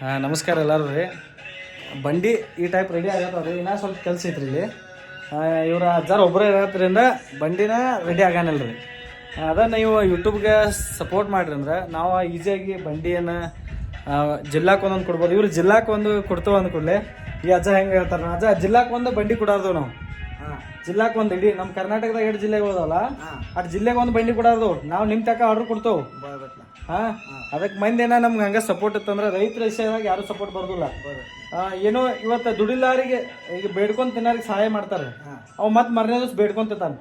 ಹಾಂ, ನಮಸ್ಕಾರ ಎಲ್ಲರೂ ರೀ. ಬಂಡಿ ಈ ಟೈಪ್ ರೆಡಿ ಆಗತ್ತೆ ರೀ ಇನ್ನೂ ಸ್ವಲ್ಪ ಕೆಲಸ ಐತ್ರಿ ಇಲ್ಲಿ. ಇವ್ರ ಅಜ್ಜಾರು ಒಬ್ಬರೇ ಇರೋದ್ರಿಂದ ಬಂಡಿನ ರೆಡಿ ಆಗಾನಲ್ಲ ರೀ ಅದ ನೀವು ಯೂಟ್ಯೂಬ್ಗೆ ಸಪೋರ್ಟ್ ಮಾಡಿರಿ ಅಂದ್ರೆ ನಾವು ಈಸಿಯಾಗಿ ಬಂಡಿಯನ್ನು ಜಿಲ್ಲಾಕ್ಕೆ ಒಂದೊಂದು ಕೊಡ್ಬೋದು. ಇವ್ರು ಜಿಲ್ಲಾಕ್ಕೆ ಒಂದು ಕೊಡ್ತೇವೆ ಅಂದ ಕೂಡಲೇ ಈ ಅಜ್ಜ ಹೆಂಗೆ ಹೇಳ್ತಾರೆ ಅಜ್ಜ ಜಿಲ್ಲಾಕ್ಕೆ ಒಂದು ಬಂಡಿ ಕೊಡಾರ್ದು ನಾವು. ಜಿಲ್ಲಾಕ್ ಒಂದು ಇಡೀ ನಮ್ಮ ಕರ್ನಾಟಕದಾಗ ಎರಡು ಜಿಲ್ಲೆಗಳು ಅದಲ್ಲ ಅಟ್ ಜಿಲ್ಲೆಗೆ ಒಂದು ಬಂಡಿ ಕೊಡಾರ್ದು ನಾವು ನಿಮ್ ತಕ ಆರ್ಡರ್ ಕೊಡ್ತೇವೆ. ಹಾ? ಅದಕ್ಕೆ ಮಂದಿ ಏನ ನಮ್ಗೆ ಹಂಗ ಸಪೋರ್ಟ್ ಇತ್ತಂದ್ರೆ ರೈತರ ವಿಷಯದಾಗ ಯಾರು ಸಪೋರ್ಟ್ ಬರ್ದಿಲ್ಲ. ಏನೋ ಇವತ್ತು ದುಡಿಲಾರಿಗೆ ಈಗ ಬೇಡ್ಕೊಂಡ್ ತಿನ್ನಾರಿಗೆ ಸಹಾಯ ಮಾಡ್ತಾರೆ. ಅವ್ ಮತ್ ಮರನೇ ದಿವಸ ಬೇಡ್ಕೊಂತ ತಾನೆ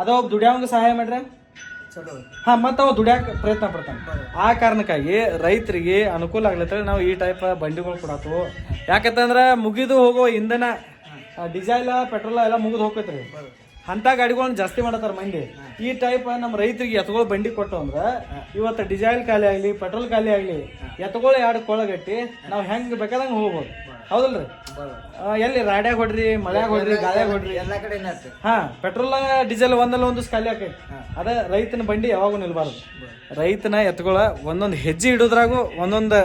ಅದ ಒಬ್ಬ ದುಡಿಯೋಂಗ ಸಹಾಯ ಮಾಡ್ರೆ? ಹಾ ಮತ್ತೆ ಅವ ದುಡಿಯಾಕ ಪ್ರಯತ್ನ ಪಡ್ತಾನೆ. ಆ ಕಾರಣಕ್ಕಾಗಿ ರೈತರಿಗೆ ಅನುಕೂಲ ಆಗ್ಲತ್ತ ನಾವು ಈ ಟೈಪ್ ಬಂಡಿಗಳು ಕೊಡತ್ತು ಯಾಕಂತಂದ್ರೆ ಮುಗಿದು ಹೋಗೋ ಇಂಧನ ಡೀಸೆಲ್ ಪೆಟ್ರೋಲ್ ಎಲ್ಲ ಮುಗಿದು ಹೋಗ್ತೈತ್ರಿ ಅಂತ ಗಾಡಿಗಳನ್ನ ಜಾಸ್ತಿ ಮಾಡತ್ತಾರ ಮಂದಿ. ಈ ಟೈಪ್ ನಮ್ಮ ರೈತರಿಗೆ ಎತ್ಗಳು ಬಂಡಿ ಕೊಟ್ಟು ಅಂದ್ರೆ ಇವತ್ತು ಡಿಸೈಲ್ ಖಾಲಿ ಆಗ್ಲಿ ಪೆಟ್ರೋಲ್ ಖಾಲಿ ಆಗ್ಲಿ ಎತ್ಗಳು ಎರಡು ಕೊಳಗಟ್ಟಿ ನಾವು ಹೆಂಗ್ ಬೇಕಾದಂಗ ಹೋಗ್ಬೋದು. ಹೌದಲ್ರಿ? ಎಲ್ಲಿ ರಾಡ್ಯಾಗ ಹೊಡ್ರಿ ಮಳ್ಯಾಗ ಹೊಡ್ರಿ ಗಾಳ್ಯಾಗ ಹೊಡ್ರಿ? ಎಲ್ಲ ಕಡೆ ಹಾ ಪೆಟ್ರೋಲ್ ಡೀಸೆಲ್ ಒಂದಲ್ಲ ಒಂದು ಖಾಲಿ ಆಕೈತಿ. ಅದ ರೈತನ ಬಂಡಿ ಯಾವಾಗೂ ನಿಲ್ಬಾರ್ದು. ರೈತನ ಎತ್ತುಗಳ ಒಂದೊಂದು ಹೆಜ್ಜೆ ಇಡೋದ್ರಾಗೂ ಒಂದೊಂದು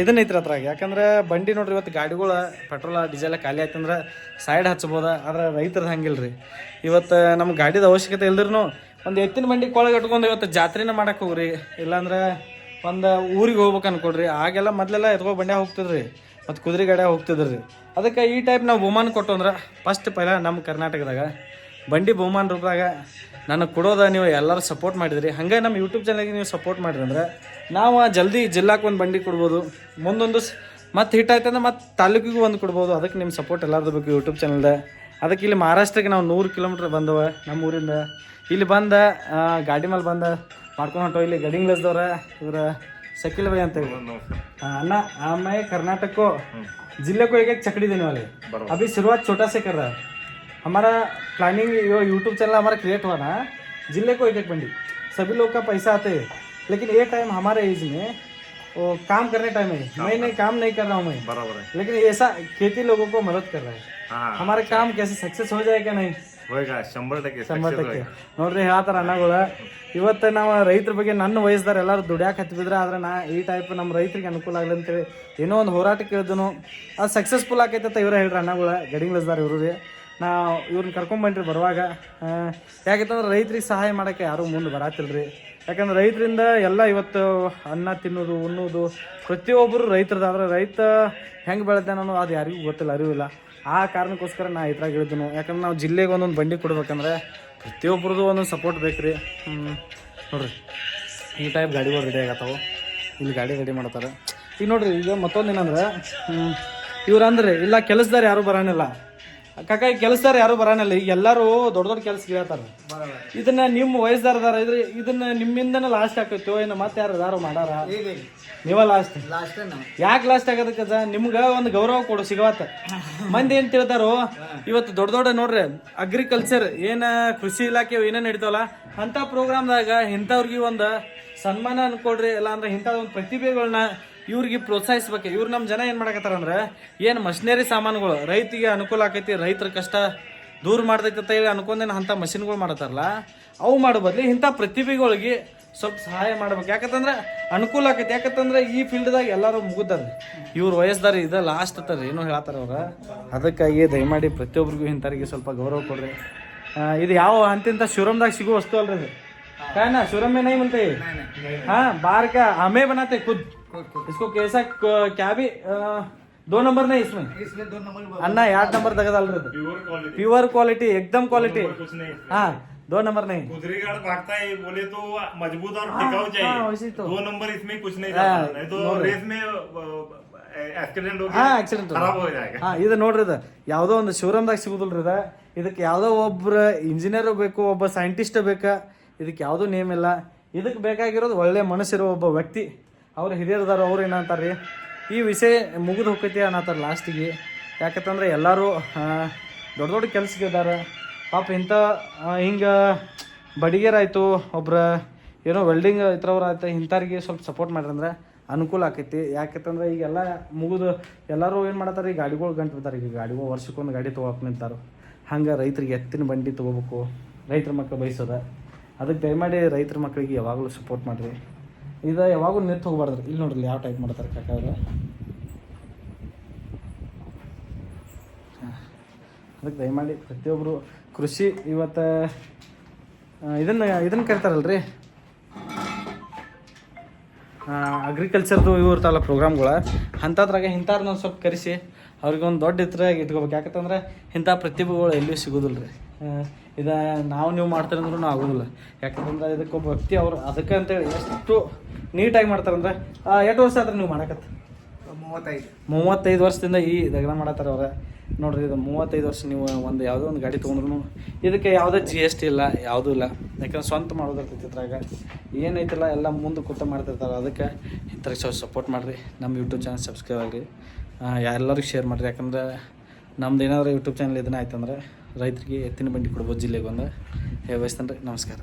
ಇದನ್ನ ಐತ್ರಿ ಅದ್ರಾಗ. ಯಾಕಂದ್ರೆ ಬಂಡಿ ನೋಡ್ರಿ ಇವತ್ತು ಗಾಡಿಗಳು ಪೆಟ್ರೋಲ, ಡೀಸೆಲ್ ಖಾಲಿ ಆಯ್ತಂದ್ರೆ ಸೈಡ್ ಹಚ್ಬೋದ ಆದ್ರೆ ರೈತರದ್ದು ಹಂಗಿಲ್ರಿ. ಇವತ್ತು ನಮ್ಮ ಗಾಡಿದ ಅವಶ್ಯಕತೆ ಇಲ್ದಿರ್ನು ಒಂದು ಎತ್ತಿನ ಬಂಡಿ ಕೊಳಗೆ ಇಟ್ಕೊಂಡು ಇವತ್ತು ಜಾತ್ರೆನ ಮಾಡಕ್ ಹೋಗ್ರಿ. ಇಲ್ಲಾಂದ್ರೆ ಒಂದು ಊರಿಗೆ ಹೋಗ್ಬೇಕು ಅನ್ಕೊಡ್ರಿ ಆಗೆಲ್ಲ ಮೊದ್ಲೆಲ್ಲ ಎತ್ಕೊ ಬಂಡ್ಯಾಗ ಹೋಗ್ತಿದ್ರಿ. ಮತ್ತು ಕುದುರೆ ಗಾಡ್ಯಾಗ ಹೋಗ್ತಿದ್ರಿ. ಅದಕ್ಕೆ ಈ ಟೈಪ್ ನಾವು ಬಹುಮಾನ ಕೊಟ್ಟು ಅಂದ್ರೆ ಫಸ್ಟ್ ಪೈಲ ನಮ್ಮ ಕರ್ನಾಟಕದಾಗ ಬಂಡಿ ಬಹುಮಾನ ರೂಪದಾಗ ನನಗೆ ಕೊಡೋದ ನೀವು ಎಲ್ಲರೂ ಸಪೋರ್ಟ್ ಮಾಡಿದ್ರಿ. ಹಂಗೆ ನಮ್ಮ ಯೂಟ್ಯೂಬ್ ಚಾನಲ್ಗೆ ನೀವು ಸಪೋರ್ಟ್ ಮಾಡಿರಿ ಅಂದ್ರೆ ನಾವು ಜಲ್ದಿ ಜಿಲ್ಲಾಕ್ಕೆ ಒಂದು ಬಂಡಿ ಕೊಡ್ಬೋದು. ಮುಂದೊಂದು ಮತ್ತೆ ಹಿಟ್ ಆಯ್ತಂದ್ರೆ ಮತ್ತೆ ತಾಲೂಕಿಗೂ ಒಂದು ಕೊಡ್ಬೋದು. ಅದಕ್ಕೆ ನಿಮ್ಮ ಸಪೋರ್ಟ್ ಎಲ್ಲರದ್ದು ಬೇಕು ಯೂಟ್ಯೂಬ್ ಚಾನಲ್ದ ಅದಕ್ಕೆ ಇಲ್ಲಿ ಮಹಾರಾಷ್ಟ್ರಕ್ಕೆ ನಾವು ನೂರು ಕಿಲೋಮೀಟ್ರ್ ಬಂದವು ನಮ್ಮ ಊರಿಂದ. ಇಲ್ಲಿ ಬಂದ ಗಾಡಿ ಮೇಲೆ ಬಂದ ಮಾಡ್ಕೊಂಡು ಹೊಂಟೋ ಇಲ್ಲಿ ಗಡಿಂಗ್ ಗಡಿಂಗ್ಲಸ್ದವ್ರ ಇವರ ಸಕಿಲ್ ಬೈ ಅಂತ ಅಣ್ಣ ಆಮೇಲೆ ಕರ್ನಾಟಕ ಜಿಲ್ಲೆ ಕೊಯ್ಗೆ ಚಕಡಿದ್ದೀನಿ ಅಲ್ಲಿ. ಅಭಿ ಶುರುವಾತ್ ಚೋಟಾ ಸೇ हमारा प्लानिंग यो यूट्यूब चैनल हमारा क्रिएट हुआ ना जिले को एक एक बंडी सभी लोग का पैसा आते हैं लेकिन ये टाइम हमारे एज में वो काम करने टाइम है मैं नहीं काम नहीं कर रहा हूँ मैं बराबर है लेकिन ऐसा खेती लोगों को मदद कर रहा है हाँ हमारा काम कैसे सक्सेस हो जाएगा नहीं ಹೋಯ್ಗ ಶಂಬರ್ ಟಕ್ಕೆ ಶಂಬರ್ ಟಕ್ಕೆ ನೋಡ್ರಿ ಹೇಳ್ತಾರ ಅನ್ನಗಳು ಇವತ್ತು ನಾವು ರೈತರ ಬಗ್ಗೆ ನನ್ನ ವಯಸ್ಸದಾರ ಎಲ್ಲರೂ ದುಡ್ಯಾಕ ಹತ್ತಿಬಿದ್ರೆ ಆದ್ರೆ ನಾ ಈ ಟೈಪ್ ನಮ್ಮ ರೈತರಿಗೆ ಅನುಕೂಲ ಆಗಲಿ ಅಂತೇಳಿ ಏನೋ ಒಂದು ಹೋರಾಟ ಕೇಳಿದನು ಅದು ಸಕ್ಸಸ್ಫುಲ್ ಆಕೈತೆ ಅಂತ ಇವ್ರ ಹೇಳ್ರಿ ಅಣ್ಣಗಳ ಗಡಿಂಗ್ಲಸ್ದಾರ ಇವ್ರು ನಾ ಇವ್ರನ್ನ ಕರ್ಕೊಂಬಂದ್ರಿ ಬರುವಾಗ. ಯಾಕಂತಂದ್ರೆ ರೈತರಿಗೆ ಸಹಾಯ ಮಾಡೋಕ್ಕೆ ಯಾರೂ ಮುಂದೆ ಬರಾತಿಲ್ರಿ. ಯಾಕಂದ್ರೆ ರೈತರಿಂದ ಎಲ್ಲ ಇವತ್ತು ಅನ್ನ ತಿನ್ನೋದು, ಉಣ್ಣೋದು, ಪ್ರತಿಯೊಬ್ಬರು ರೈತರದಾದ್ರೆ ರೈತ ಹೆಂಗೆ ಅನ್ನೋ ಅದು ಯಾರಿಗೂ ಗೊತ್ತಿಲ್ಲ, ಅರಿವಿಲ್ಲ. ಆ ಕಾರಣಕ್ಕೋಸ್ಕರ ನಾ ಇದ್ರಾಗ ಹೇಳಿದ್ನು ಯಾಕಂದ್ರೆ ನಾವು ಜಿಲ್ಲೆಗೆ ಒಂದೊಂದು ಬಂಡಿ ಕೊಡ್ಬೇಕಂದ್ರೆ ಪ್ರತಿಯೊಬ್ಬರದ್ದು ಒಂದೊಂದು ಸಪೋರ್ಟ್ ಬೇಕು ರೀ ನೋಡ್ರಿ. ಈ ಟೈಪ್ ಗಾಡಿಗಳು ರೆಡಿ ಆಗತ್ತವು. ಇಲ್ಲಿ ಗಾಡಿ ರೆಡಿ ಮಾಡ್ತಾರೆ. ಈಗ ನೋಡ್ರಿ, ಈಗ ಮತ್ತೊಂದು ಏನಂದ್ರೆ ಇವ್ರು ಅಂದ್ರೆ ಇಲ್ಲ ಕೆಲಸದಾರ ಯಾರು ಬರಾನಿಲ್ಲ. ಕಾಕ ಈ ಕೆಲಸದಾರ ಯಾರು ಬರೋಣಲ್ಲ ಈಗ ಎಲ್ಲರೂ ದೊಡ್ಡ ದೊಡ್ಡ ಕೆಲಸ ಕೇಳ್ತಾರ ಇದನ್ನ ನಿಮ್ಮ ವಯಸ್ಸದಾರದಾರ ಇದ್ರೆ ಇದನ್ನ ನಿಮ್ಮಿಂದನೇ ಲಾಸ್ಟ್ ಆಕೈತೋ ಇನ್ನ ಮತ್ತೆ ಯಾರು ಯಾರು ಮಾಡಾರ? ನೀವ ಲಾಸ್ಟ್ ಯಾಕೆ ಲಾಸ್ಟ್ ಆಗದಕ್ಕೆ ನಿಮ್ಗ ಒಂದು ಗೌರವ ಕೊಡು ಸಿಗವತ್ತ. ಮಂದಿ ಏನ್ ತಿಳ್ತಾರೋ ಇವತ್ತು ದೊಡ್ಡ ದೊಡ್ಡ ನೋಡ್ರಿ ಅಗ್ರಿಕಲ್ಚರ್ ಏನ ಕೃಷಿ ಇಲಾಖೆ ಏನೇನು ನಡೀತಾವಲ್ಲ ಅಂತ ಪ್ರೋಗ್ರಾಮ್ದಾಗ ಇಂಥವ್ರಿಗೆ ಒಂದು ಸನ್ಮಾನ ಅನ್ಕೊಡ್ರಿ ಇಲ್ಲ ಅಂದ್ರೆ ಇಂಥ ಒಂದು ಪ್ರತಿಭೆಗಳನ್ನ ಇವ್ರಿಗೆ ಪ್ರೋತ್ಸಾಹಿಸ್ಬೇಕು. ಇವ್ರು ನಮ್ಮ ಜನ ಏನು ಮಾಡಕತ್ತಾರ ಅಂದ್ರೆ, ಏನು ಮಷಿನರಿ ಸಾಮಾನುಗಳು ರೈತಿಗೆ ಅನುಕೂಲ ಆಕೈತಿ, ರೈತರ ಕಷ್ಟ ದೂರ ಮಾಡ್ತೈತಿ ಅಂತ ಹೇಳಿ ಅನ್ಕೊಂಡೇನು ಅಂಥ ಮಷಿನ್ಗಳು ಮಾಡತ್ತಾರಲ್ಲ, ಅವು ಮಾಡೋ ಬದಲು ಇಂಥ ಪ್ರತಿಭೆಗಳಿಗೆ ಸ್ವಲ್ಪ ಸಹಾಯ ಮಾಡ್ಬೇಕು. ಯಾಕಂತಂದ್ರೆ ಅನುಕೂಲ ಆಕೈತಿ. ಯಾಕಂತಂದ್ರೆ ಈ ಫೀಲ್ಡ್ದಾಗ ಎಲ್ಲರೂ ಮುಗಿದಾರೆ ಇವ್ರ ವಯಸ್ಸದಾರ ಇದು ಲಾಸ್ಟ್ ಅತ್ತಾರ ಏನೋ ಹೇಳ್ತಾರ ಅವ್ರ. ಅದಕ್ಕಾಗಿ ದಯಮಾಡಿ ಪ್ರತಿಯೊಬ್ಬರಿಗೂ ಇಂಥವ್ರಿಗೆ ಸ್ವಲ್ಪ ಗೌರವ ಕೊಡ್ರಿ. ಇದು ಯಾವ ಅಂತಿಂತ ಶಿವರಾಮ್ದಾಗ ಸಿಗೋ ವಸ್ತು ಅಲ್ರಿ क्या ना शुरू में नहीं मिलते हाँ बाहर का हमें बनाते खुद इसको कैसा क्या भी दो नंबर नहीं इसमें इसमें दो नंबर अन्ना यार नंबर दगा डाल रहे थे प्योर क्वालिटी एकदम क्वालिटी हाँ दो नंबर नहीं गुजरी गार्ड भागता है बोले तो मजबूत और टिकाऊ चाहिए तो दो नंबर इसमें कुछ नहीं जाता तो रेस में ಆಕ್ಸಿಡೆಂಟ್ ಆಕ್ಸಿಡೆಂಟ್ ಹಾಂ ಇದು ನೋಡ್ರಿ ಇದು ಯಾವುದೋ ಒಂದು रहता ಸಿಗುದಿಲ್ರಿ ಇದು ಇದಕ್ಕೆ ಯಾವುದೋ ಒಬ್ರು ಇಂಜಿನಿಯರ್ ಬೇಕು ಒಬ್ಬ ಸೈಂಟಿಸ್ಟ್ बेका ಇದಕ್ಕೆ ಯಾವುದೂ ನೇಮ್ ಇಲ್ಲ. ಇದಕ್ಕೆ ಬೇಕಾಗಿರೋದು ಒಳ್ಳೆ ಮನಸ್ಸಿರೋ ಒಬ್ಬ ವ್ಯಕ್ತಿ. ಅವ್ರು ಹಿರಿಯರದಾರ ಅವ್ರು ಏನಂತಾರೆ ಈ ವಿಷಯ ಮುಗಿದು ಹೋಗ್ತೈತಿ ಅನ್ನತ್ತಾರ ಲಾಸ್ಟಿಗೆ. ಯಾಕಂತಂದ್ರೆ ಎಲ್ಲರೂ ದೊಡ್ಡ ದೊಡ್ಡ ಕೆಲ್ಸಕ್ಕೆ ಇದಾರೆ. ಪಾಪ ಇಂಥ ಹಿಂಗೆ ಬಡಿಗೆರಾಯ್ತು ಒಬ್ರ ಏನೋ ವೆಲ್ಡಿಂಗ್ ಆಯ್ತು ಇಂಥವ್ರಿಗೆ ಸ್ವಲ್ಪ ಸಪೋರ್ಟ್ ಮಾಡ್ರಂದ್ರೆ ಅನುಕೂಲ ಆಕೈತಿ. ಯಾಕಂತಂದ್ರೆ ಈಗೆಲ್ಲ ಮುಗಿದು ಎಲ್ಲರೂ ಏನು ಮಾಡತ್ತಾರೆ? ಈ ಗಾಡಿಗಳು ಗಂಟು ಬಿಡ್ತಾರೆ ಈಗ ಗಾಡಿಗಳು ವರ್ಷಕ್ಕೊಂದು ಗಾಡಿ ತೊಗೊಳಕ್ ನಿಂತಾರು. ಹಂಗೆ ರೈತರಿಗೆ ಎತ್ತಿನ ಬಂಡಿ ತೊಗೋಬೇಕು. ರೈತರ ಮಕ್ಕಳು ಬಯಸೋದ ಅದಕ್ಕೆ ದಯಮಾಡಿ ರೈತರ ಮಕ್ಕಳಿಗೆ ಯಾವಾಗಲೂ ಸಪೋರ್ಟ್ ಮಾಡಿರಿ. ಇದು ಯಾವಾಗಲೂ ನಿಂತು ಹೋಗ್ಬಾರ್ದು ಇಲ್ಲಿ ನೋಡ್ರಿ ಯಾವ ಟೈಪ್ ಮಾಡ್ತಾರೆ ಕಾಕಾದ್ರೆ ಅದಕ್ಕೆ ದಯಮಾಡಿ ಪ್ರತಿಯೊಬ್ಬರು ಕೃಷಿ ಇವತ್ತು ಇದನ್ನು ಇದನ್ನು ಕರಿತಾರಲ್ರಿ. ಅಗ್ರಿಕಲ್ಚರ್ದು ಇವು ಇರ್ತಾವಲ್ಲ ಪ್ರೋಗ್ರಾಮ್ಗಳ ಅಂಥದ್ರಾಗ ಇಂಥವ್ರನ್ನ ಸ್ವಲ್ಪ ಕರೆಸಿ. ಅವ್ರಿಗೆ ಒಂದು ದೊಡ್ಡ ಇತ್ರಾಗಿ ಇಟ್ಕೋಬೇಕು. ಯಾಕಂತಂದ್ರೆ ಇಂಥ ಪ್ರತಿಭೆಗಳು ಎಲ್ಲೂ ಸಿಗೋದಿಲ್ಲ ರೀ ಇದು ನಾವು ನೀವು ಮಾಡ್ತಾರೆ ಅಂದ್ರೂ ಆಗೋದಿಲ್ಲ. ಯಾಕಂದ್ರೆ ಇದಕ್ಕೊಬ್ಬ ವ್ಯಕ್ತಿ ಅವ್ರು ಅದಕ್ಕೆ ಅಂತೇಳಿ ಎಷ್ಟು ನೀಟಾಗಿ ಮಾಡ್ತಾರಂದ್ರೆ ಅಂದ್ರೆ ಎಷ್ಟು ವರ್ಷ ಆದ್ರೆ ನೀವು ಮಾಡಕತ್ತ ಮೂವತ್ತೈದು. ಮೂವತ್ತೈದು ವರ್ಷದಿಂದ ಈ ದಗನ ಮಾಡತ್ತಾರ ಅವ್ರ. ನೋಡ್ರಿ ಇದು ಮೂವತ್ತೈದು ವರ್ಷ ನೀವು ಒಂದು ಯಾವುದೋ ಒಂದು ಗಾಡಿ ತೊಗೊಂಡ್ರು ಇದಕ್ಕೆ ಯಾವುದೇ ಜಿ ಎಸ್ ಟಿ ಇಲ್ಲ ಯಾವುದೂ ಇಲ್ಲ. ಯಾಕಂದ್ರೆ ಸ್ವಂತ ಮಾಡೋದಿರ್ತೈತಿ ಇದ್ರಾಗ. ಏನೈತಿಲ್ಲ ಎಲ್ಲ ಮುಂದೆ ಕೂತ ಮಾಡ್ತಿರ್ತಾರೆ. ಅದಕ್ಕೆ ಇಂಥವ್ರಿಗೆ ಸ್ವಲ್ಪ ಸಪೋರ್ಟ್ ಮಾಡಿರಿ. ನಮ್ಮ ಯೂಟ್ಯೂಬ್ ಚಾನಲ್ ಸಬ್ಸ್ಕ್ರೈಬ್ ಆಗಿರಿ. ಎಲ್ಲರಿಗೂ ಶೇರ್ ಮಾಡಿರಿ. ಯಾಕಂದ್ರೆ ನಮ್ದು ಏನಾದರೂ ಯೂಟ್ಯೂಬ್ ಚಾನಲ್ ಇದನ್ನ ಆಯ್ತಂದ್ರೆ ರೈತರಿಗೆ ಎತ್ತಿನ ಬಂಡಿ ಕೊಡ್ಬೋದು ಜಿಲ್ಲೆಗೆ ಒಂದು ವ್ಯವಸ್ಥೆ ನಮಸ್ಕಾರ